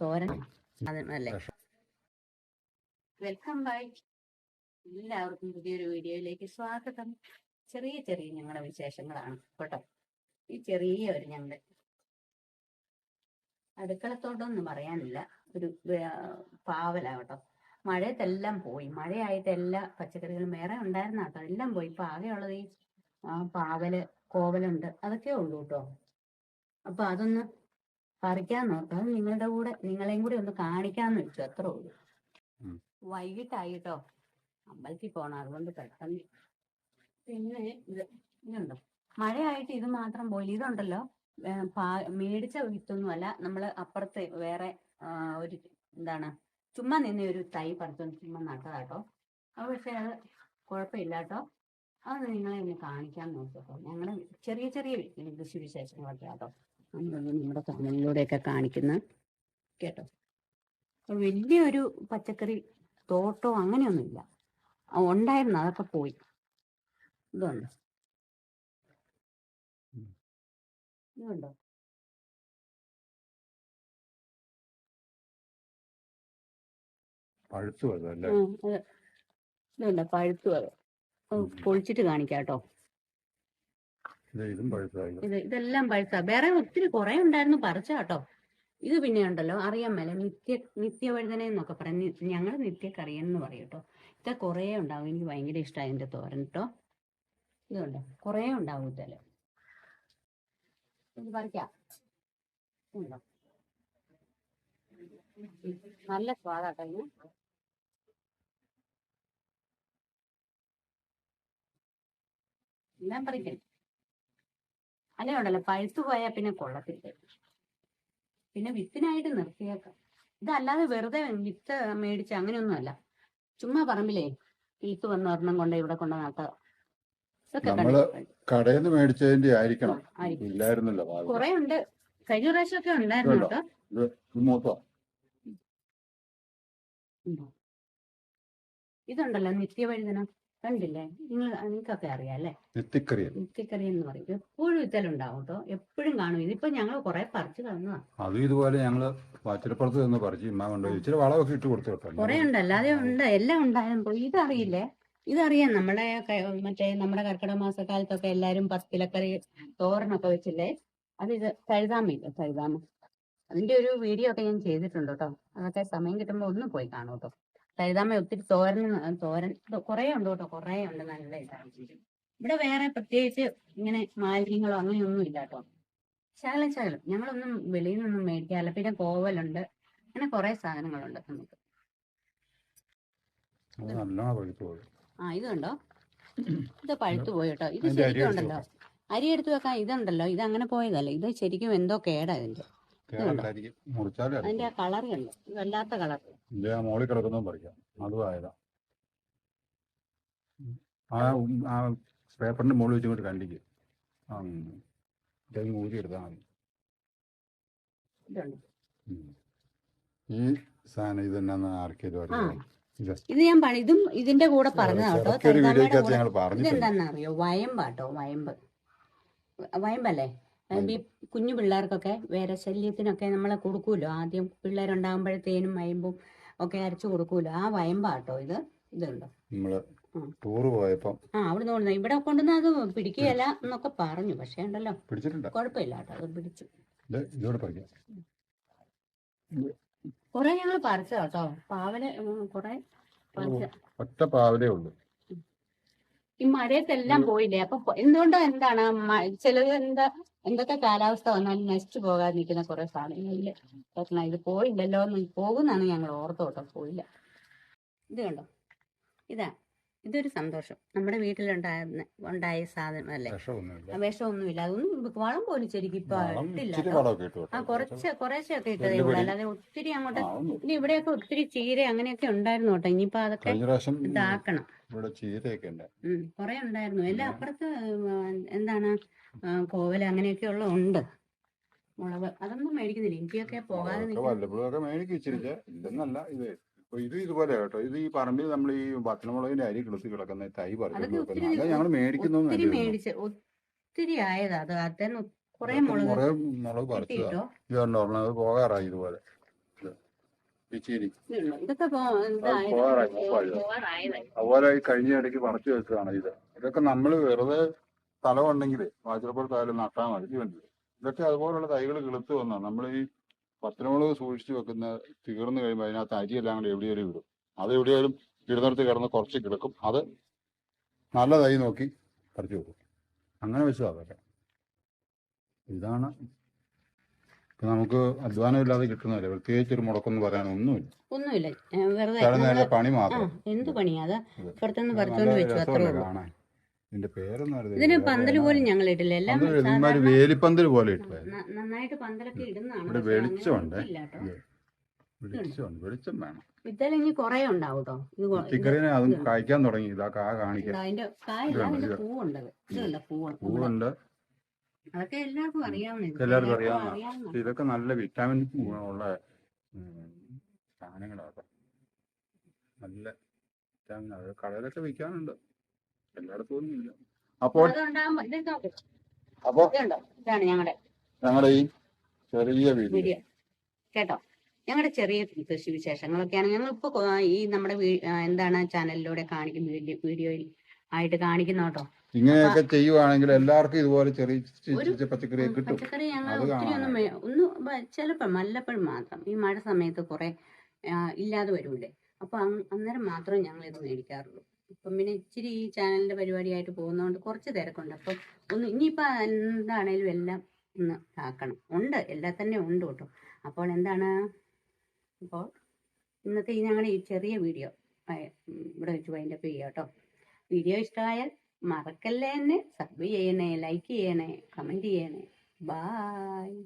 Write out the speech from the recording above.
തോരൻ. അതല്ലേ welcome back. എല്ലാവർക്കും പുതിയൊരു വീഡിയോയിലേക്ക് സ്വാഗതം. ചെറിയ ചെറിയ ഞങ്ങളുടെ വിശേഷങ്ങളാണ് കേട്ടോ. ഈ ചെറിയ ഒരു ഞങ്ങളുടെ അടുക്കളത്തോട്ടൊന്നും പറയാനില്ല. ഒരു പാവല കേട്ടോ. മഴയത്തെല്ലാം പോയി. മഴയായിട്ട് എല്ലാ പച്ചക്കറികളും വേറെ ഉണ്ടായിരുന്ന കേട്ടോ. എല്ലാം പോയി. ഇപ്പൊ ആകെയുള്ളത് ഈ പാവൽ കോവലുണ്ട്. അതൊക്കെ ഉള്ളൂ കേട്ടോ. അപ്പൊ അതൊന്ന് പറിക്കാൻ നോക്കാം. നിങ്ങളുടെ കൂടെ നിങ്ങളെയും കൂടെ ഒന്ന് കാണിക്കാന്ന് വെച്ചു അത്രേ ഉള്ളൂ. വൈകിട്ടായിട്ടോ? വൈകിട്ടായി കേട്ടോ അമ്പലത്തിൽ പോണം. അതുകൊണ്ട് പെട്ടെന്ന്. പിന്നെ ഇത് ഇതുണ്ടോ? മഴയായിട്ട് ഇത് മാത്രം പോയി. ഇതുണ്ടല്ലോ? മേടിച്ച വിത്തൊന്നും മേടിച്ച വിത്തൊന്നുമല്ല. നമ്മൾ അപ്പുറത്ത് വേറെ ഒരു എന്താണ്? ചുമ്മാ നിന്ന ഒരു തൈ പറിച്ചോണ്ട് ചുമ്മാ നട്ടതാട്ടോ. അത് പക്ഷെ അത് കുഴപ്പമില്ല കേട്ടോ അത് നിങ്ങളെ ഒന്ന് കാണിക്കാൻ നോക്കട്ടോ ഞങ്ങളുടെ ചെറിയ ചെറിയ കൃഷി വിശേഷങ്ങളൊക്കെ ആട്ടോ നമ്മുടെ ചാനലിലൂടെയൊക്കെ കാണിക്കുന്ന കേട്ടോ. വലിയൊരു പച്ചക്കറി തോട്ടോ അങ്ങനെയൊന്നുമില്ല. ഉണ്ടായിരുന്നു അതൊക്കെ പോയി. ഇതുണ്ട്. ഇതുണ്ടോ? പഴുത്തു ഇതുണ്ടോ? പഴുത്തു പൊളിച്ചിട്ട് കാണിക്കാം കേട്ടോ. ഇത് ഇതും ഇതെല്ലാം പഴുത്ത വേറെ ഒത്തിരി കുറെ ഉണ്ടായിരുന്നു പറിച്ച കേട്ടോ ഇത് പിന്നെ ഉണ്ടല്ലോ അറിയാൻ മേലെ നിത്യ നിത്യവഴുതന എന്നൊക്കെ പറയാം ഞങ്ങൾ നിത്യക്കറിയൻ എന്ന് പറയും കേട്ടോ. ഇത് കുറേ ഉണ്ടാവും. എനിക്ക് ഭയങ്കര ഇഷ്ടമായി എന്റെ തോരൻ കേട്ടോ. ഇതുണ്ട് കുറേ ഉണ്ടാവും ഇതിൽ ഇത് പറിക്കാം. ഉണ്ടോ? നല്ല സ്വാദാട്ടോ ഇതിന് എല്ലാം പറിക്കാം. അല്ലേ ഉണ്ടല്ലോ പഴുത്തു പോയാൽ പിന്നെ കൊള്ളത്തില്ല. പിന്നെ വിത്തിനായിട്ട് നിർത്തിയേക്കാം. ഇതല്ലാതെ വെറുതെ വിത്ത് മേടിച്ച് അങ്ങനെയൊന്നും അല്ല ചുമ്മാ പറമ്പിലേ വിത്ത് വന്ന് ഒരെണ്ണം കൊണ്ട് ഇവിടെ കൊണ്ട് നട്ടതാ നമ്മൾ കടയിൽ നിന്ന് മേടിച്ചതിന്റെ ആയിരിക്കണം. ആയിരിക്കും. ഇല്ലായിരുന്നല്ലോ കുറെ ഉണ്ട്. കഴിഞ്ഞ പ്രാവശ്യമൊക്കെ ഉണ്ടായിരുന്നു ഉണ്ടോ? കേട്ടോ? ഇതുണ്ടല്ലോ നിത്യവഴുതനം. കണ്ടില്ലേ? നിങ്ങൾ നിങ്ങൾക്കൊക്കെ അറിയാം അല്ലേ? നെത്തിക്കറിയൻ എന്ന് പറയും. എപ്പോഴും ഇത്തലുണ്ടാവും കേട്ടോ. എപ്പോഴും കാണും. ഇതിപ്പോ ഞങ്ങൾ കുറെ പറിച്ചു തന്നതാ അതും ഇതുപോലെ ഞങ്ങൾ വാച്ചിരപ്പുറത്ത് നിന്ന് പറിച്ച് ഇമ്മ കൊണ്ടുപോയി ഇച്ചിരി വളമൊക്കെ ഇട്ട് കൊടുത്തു കേട്ടോ. കുറെ ഉണ്ട്. അല്ലാതെ ഉണ്ട്. എല്ലാം ഉണ്ടായിരുന്നു. ഇതറിയില്ലേ. ഇതറിയാം. നമ്മുടെ മറ്റേ നമ്മുടെ കർക്കിടക മാസക്കാലത്തൊക്കെ എല്ലാരും പത്തിലക്കറി തോരനൊക്കെ വെച്ചില്ലേ? അത് ഇത് തഴുതാമയില്ല കഴുതാമ. അതിന്റെ ഒരു വീഡിയോ ഒക്കെ ഞാൻ ചെയ്തിട്ടുണ്ട് കേട്ടോ. അതൊക്കെ സമയം കിട്ടുമ്പോ ഒന്ന് പോയി കാണൂട്ടോ കേട്ടോ. തഴുതാമ ഒത്തിരി തോരൻ തോരൻ കുറെ ഉണ്ട് കേട്ടോ കുറെ ഉണ്ട് നല്ല ഇതാണ് ഇവിടെ വേറെ പ്രത്യേകിച്ച് ഇങ്ങനെ മാലിന്യങ്ങളോ അങ്ങനെയൊന്നും ഇല്ല കേട്ടോ ശകലം ശകലം. ഞങ്ങളൊന്നും വെളിയിൽ നിന്നും മേടിക്കാറില്ല. പിന്നെ കോവലുണ്ട്. അങ്ങനെ കുറെ സാധനങ്ങളുണ്ട് നമുക്ക്. ആ ഇതുണ്ടോ ഇത് പഴുത്തു പോയി കേട്ടോ ഇത് ശരിക്കും ഉണ്ടല്ലോ. അരി എടുത്തു വെക്കാൻ ഇതുണ്ടല്ലോ. ഇത് അങ്ങനെ പോയതല്ല? ഇത് ശരിക്കും എന്തോ കേടാ ഇതിന്റെ. അതിന്റെ. ആ കളർ കണ്ടു? വല്ലാത്ത കളർ. ഇതിന്റെ ആ മോളിൽ കിടക്കുന്നതും പറിക്കാം അതും ആയതാ. ആ ആ പേപ്പറിന്റെ മുകളിൽ വെച്ചിങ്ങോട്ട് കണ്ടിക്ക്. ആ ഇതങ്ങ് ഊരി എടുത്താൽ മതി. ഈ സാധനം ഇത് തന്നെ ആർക്കെങ്കിലും അറിയാം? ഇത് ഞാൻ പണി ഇതും ഇതിന്റെ കൂടെ പറഞ്ഞു കേട്ടോ. ഇടയ്ക്ക് അറിയോ തൈതാമയുടെ വീഡിയോക്കകത്ത് കൂടെ ഞങ്ങൾ പറഞ്ഞിട്ടുണ്ട്. ഇതെന്താണെന്നറിയോ വയമ്പാട്ടോ വയമ്പ്. വയമ്പല്ലേ? ഈ കുഞ്ഞു പിള്ളേർക്കൊക്കെ വേറെ ശല്യത്തിനൊക്കെ നമ്മളെ കൊടുക്കൂലോ ആദ്യം പിള്ളേരുണ്ടാകുമ്പോഴത്തേനും വയമ്പും ഒക്കെ അരച്ചു കൊടുക്കൂല. ആ വയമ്പാട്ടോ ഇത്? ഇതുണ്ടോ. ടൂറ് ആ അവിടെ നിന്ന് ഇവിടെ കൊണ്ടുവന്ന് അത് പിടിക്കുകയല്ല എന്നൊക്കെ പറഞ്ഞു. പക്ഷേ ഉണ്ടല്ലോ. കുഴപ്പമില്ല കേട്ടോ അത് പിടിച്ചു. കുറെ ഞങ്ങൾ പറിച്ച കേട്ടോ പാവൽ കൊറേ ഒറ്റ പാവലേ ഉള്ളു. ഈ മഴയത്തെല്ലാം പോയില്ലേ? അപ്പൊ എന്തുകൊണ്ടോ എന്താണ്? ചിലത് എന്താ എന്തൊക്കെ കാലാവസ്ഥ വന്നാലും നശിച്ചു പോകാതെ നിൽക്കുന്ന കുറെ സാധനങ്ങളില്ല? കേൾക്കണം ഇത് പോയില്ലല്ലോ എന്ന് പോകുന്നാണ് ഞങ്ങൾ ഓർത്ത് കേട്ടോ പോയില്ല. ഇത് കണ്ടോ? ഇതാ ഇതൊരു സന്തോഷം. നമ്മുടെ വീട്ടിലുണ്ടായിരുന്ന ഉണ്ടായ സാധനം അല്ലേ? വിഷമൊന്നുമില്ല. അതൊന്നും വളം പോലും ശരിക്കും ഇപ്പൊ ഇട്ടില്ല ആ കുറച്ച് കുറേശ്ശെ ഒക്കെ ഇട്ടതേ ഉള്ളൂ. അല്ലാതെ ഒത്തിരി അങ്ങോട്ട് ഇനി ഇവിടെയൊക്കെ ഒത്തിരി ചീര അങ്ങനെയൊക്കെ ഉണ്ടായിരുന്നു കേട്ടോ. ഇനിയിപ്പോ അതൊക്കെ ഇതാക്കണം. ഇവിടെ ചീരയൊക്കെ ഉണ്ട്. കുറെ ഉണ്ടായിരുന്നു. എല്ലാം. അപ്പുറത്ത് എന്താണ് കോവൽ കോവൽ അങ്ങനെയൊക്കെ ഉള്ള ഉണ്ട്. മുളക്. അതൊന്നും മേടിക്കുന്നില്ല. ഇഞ്ചിയൊക്കെ പോകാതെ അതൊക്കെ നിൽക്കും വല്ലപ്പോഴും ഒക്കെ മേടിക്കും ഇച്ചിരിച്ച് ഇതെന്നല്ല ഇത് ഇത് ഇതുപോലെ കേട്ടോ. ഇത് ഈ പറമ്പിൽ നമ്മൾ ഈ പച്ചമുളകിന്റെ അരി കിളുത്തി കിടക്കുന്ന തൈ അല്ല ഞങ്ങൾ മേടിക്കുന്നു ഒത്തിരി മേടിച്ച് ഒത്തിരി ആയതാ. അത് അതിന് കുറെ മുളക് മുളക് പറിച്ചു പോകാറായി ഇതുപോലെ. ഇത്. ഇതുണ്ടോ? ഇതൊക്കെ. അതുപോലെ ഈ കഴിഞ്ഞ ഇടയ്ക്ക് പറിച്ചു വെച്ചതാണ് ഇത്. ഇതൊക്കെ നമ്മൾ വെറുതെ സ്ഥലം സ്ഥലമുണ്ടെങ്കിൽ വാച്ചിലപ്പുറത്തായാലും നട്ടാൽ മതി വേണ്ടത്? ഇതൊക്കെ അതുപോലുള്ള തൈകൾ കിളുത്ത് വന്നാണ്. നമ്മൾ ഈ പത്തനമുളക് സൂക്ഷിച്ചു വെക്കുന്ന തീർന്നു കഴിയുമ്പോൾ അതിനകത്ത് അരിയെല്ലാം കൂടെ എവിടെയെങ്കിലും ഇടും. അത് എവിടെയാലും ഇടുന്നിടത്ത് കിടന്ന് കുറച്ച് കിടക്കും. അത് നല്ല തൈ നോക്കി പറിച്ചു വെക്കും അങ്ങനെ വെച്ചു അതൊക്കെ. ഇതാണ് ഇപ്പൊ അധ്വാനം ഇല്ലാതെ കിട്ടുന്നില്ല പ്രത്യേകിച്ച് ഒരു മുടക്കൊന്നും പറയാനൊന്നുമില്ല. ഒന്നുമില്ല. വെറുതെ പണി മാത്രം. എന്ത് പണിയാ? അത് പറിച്ചോണ്ട് വെച്ചു അത്രേ ഉള്ളൂ. ഇതിന് പന്തൽ? പോലും ഞങ്ങൾ ഇടില്ല. എല്ലാം വേലിപ്പന്തൽ പോലെ നന്നായിട്ട് പന്തലൊക്കെ ഇടുന്നതാണ് വെളിച്ചമുണ്ട്. വെളിച്ചം വേണം. ഇനി കൊറേ ഉണ്ടാവും കേട്ടോ. ഇത് അതും കായ്ക്കാൻ തുടങ്ങി. ഇതാ കാ അതിന്റെ. പൂവുണ്ട്. പൂവുണ്ട്. അതൊക്കെ എല്ലാവർക്കും അറിയാവുന്ന എല്ലാവർക്കും അറിയാവുന്ന. ഇതൊക്കെ നല്ല വിറ്റാമിൻ ഉം, സാധനങ്ങളാണ് നല്ല വിറ്റാമിൻ അത് കടയിലൊക്കെ വിൽക്കാനുണ്ട് എല്ലായിടത്തും ഒന്നും ഇല്ല അപ്പോൾ അപ്പോ ഇതാണ് ഞങ്ങളുടെ ഞങ്ങളുടെ ഈ ചെറിയ വീഡിയോ. കേട്ടോ? ഞങ്ങളുടെ ചെറിയ കൃഷി വിശേഷങ്ങളൊക്കെയാണ് ഞങ്ങൾ ഇപ്പൊ ഈ നമ്മുടെ എന്താണ് ചാനലിലൂടെ കാണിക്കുന്ന വീഡിയോയിൽ ആയിട്ട് കാണിക്കുന്ന കേട്ടോ. ഇങ്ങനെയൊക്കെ ചെയ്യുവാണെങ്കിൽ എല്ലാവർക്കും ഇതുപോലെ ചെറിയ പച്ചക്കറി കിട്ടും. പച്ചക്കറി ഞങ്ങൾ ഒത്തിരി ഒന്നും ഒന്ന് ചിലപ്പോൾ വല്ലപ്പോഴും മാത്രം. ഈ മഴ സമയത്ത് കുറെ ഇല്ലാതെ വരൂലേ. അപ്പൊ അന്നേരം മാത്രമേ ഞങ്ങൾ ഇത് മേടിക്കാറുള്ളൂ. ഇപ്പം പിന്നെ ഇച്ചിരി ഈ ചാനലിന്റെ പരിപാടിയായിട്ട് പോകുന്നതുകൊണ്ട് കുറച്ച് തിരക്കുണ്ട്. അപ്പം ഒന്ന് ഇനിയിപ്പോൾ എന്താണേലും എല്ലാം ഒന്ന് ആക്കണം. ഉണ്ട് എല്ലാം തന്നെ ഉണ്ട് കേട്ടോ. അപ്പോൾ എന്താണ്? അപ്പോൾ ഇന്നത്തെ ഈ ഞങ്ങളുടെ ഈ ചെറിയ വീഡിയോ ഇവിടെ വെച്ച് വൈൻഡപ്പ് ചെയ്യാം കേട്ടോ. വീഡിയോ ഇഷ്ടമായാൽ മറക്കല്ലേ എന്നെ? സബ് ചെയ്യണേ ലൈക്ക് ചെയ്യണേ കമന്റ് ചെയ്യണേ. ബായ്